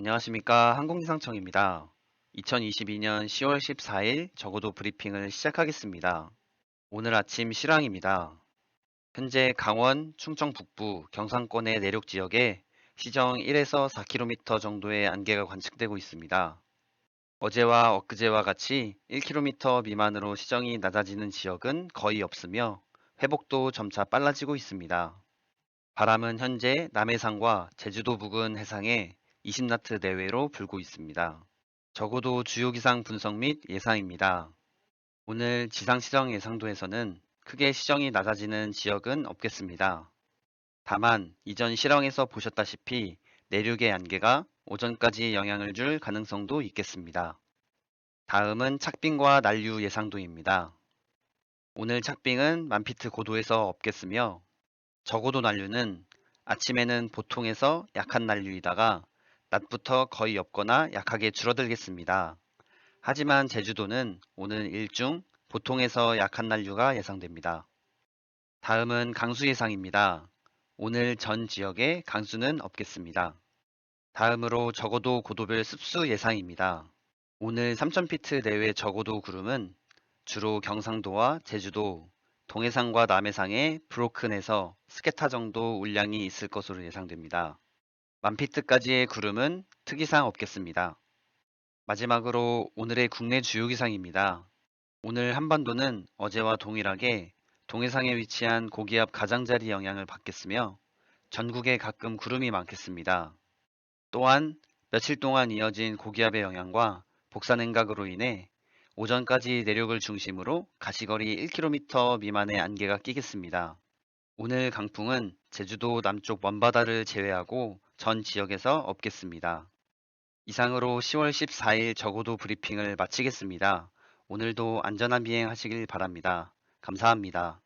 안녕하십니까. 항공기상청입니다. 2022년 10월 14일 적어도 브리핑을 시작하겠습니다. 오늘 아침 실황입니다. 현재 강원, 충청 북부, 경상권의 내륙 지역에 시정 1에서 4km 정도의 안개가 관측되고 있습니다. 어제와 엊그제와 같이 1km 미만으로 시정이 낮아지는 지역은 거의 없으며 회복도 점차 빨라지고 있습니다. 바람은 현재 남해상과 제주도 부근 해상에 20나트 내외로 불고 있습니다. 적어도 주요 기상 분석 및 예상입니다. 오늘 지상 시정 예상도에서는 크게 시정이 낮아지는 지역은 없겠습니다. 다만 이전 실황에서 보셨다시피 내륙의 안개가 오전까지 영향을 줄 가능성도 있겠습니다. 다음은 착빙과 난류 예상도입니다. 오늘 착빙은 만피트 고도에서 없겠으며 적어도 난류는 아침에는 보통에서 약한 난류이다가 낮부터 거의 없거나 약하게 줄어들겠습니다. 하지만 제주도는 오늘 일중 보통에서 약한 난류가 예상됩니다. 다음은 강수 예상입니다. 오늘 전 지역에 강수는 없겠습니다. 다음으로 적어도 고도별 습수 예상입니다. 오늘 3000피트 내외 적어도 구름은 주로 경상도와 제주도, 동해상과 남해상에 브로큰에서 스케타 정도 울량이 있을 것으로 예상됩니다. 만피트까지의 구름은 특이상 없겠습니다. 마지막으로 오늘의 국내 주요 기상입니다. 오늘 한반도는 어제와 동일하게 동해상에 위치한 고기압 가장자리 영향을 받겠으며 전국에 가끔 구름이 많겠습니다. 또한 며칠 동안 이어진 고기압의 영향과 복사냉각으로 인해 오전까지 내륙을 중심으로 가시거리 1km 미만의 안개가 끼겠습니다. 오늘 강풍은 제주도 남쪽 먼바다를 제외하고 전 지역에서 없겠습니다. 이상으로 10월 14일 적어도 브리핑을 마치겠습니다. 오늘도 안전한 비행하시길 바랍니다. 감사합니다.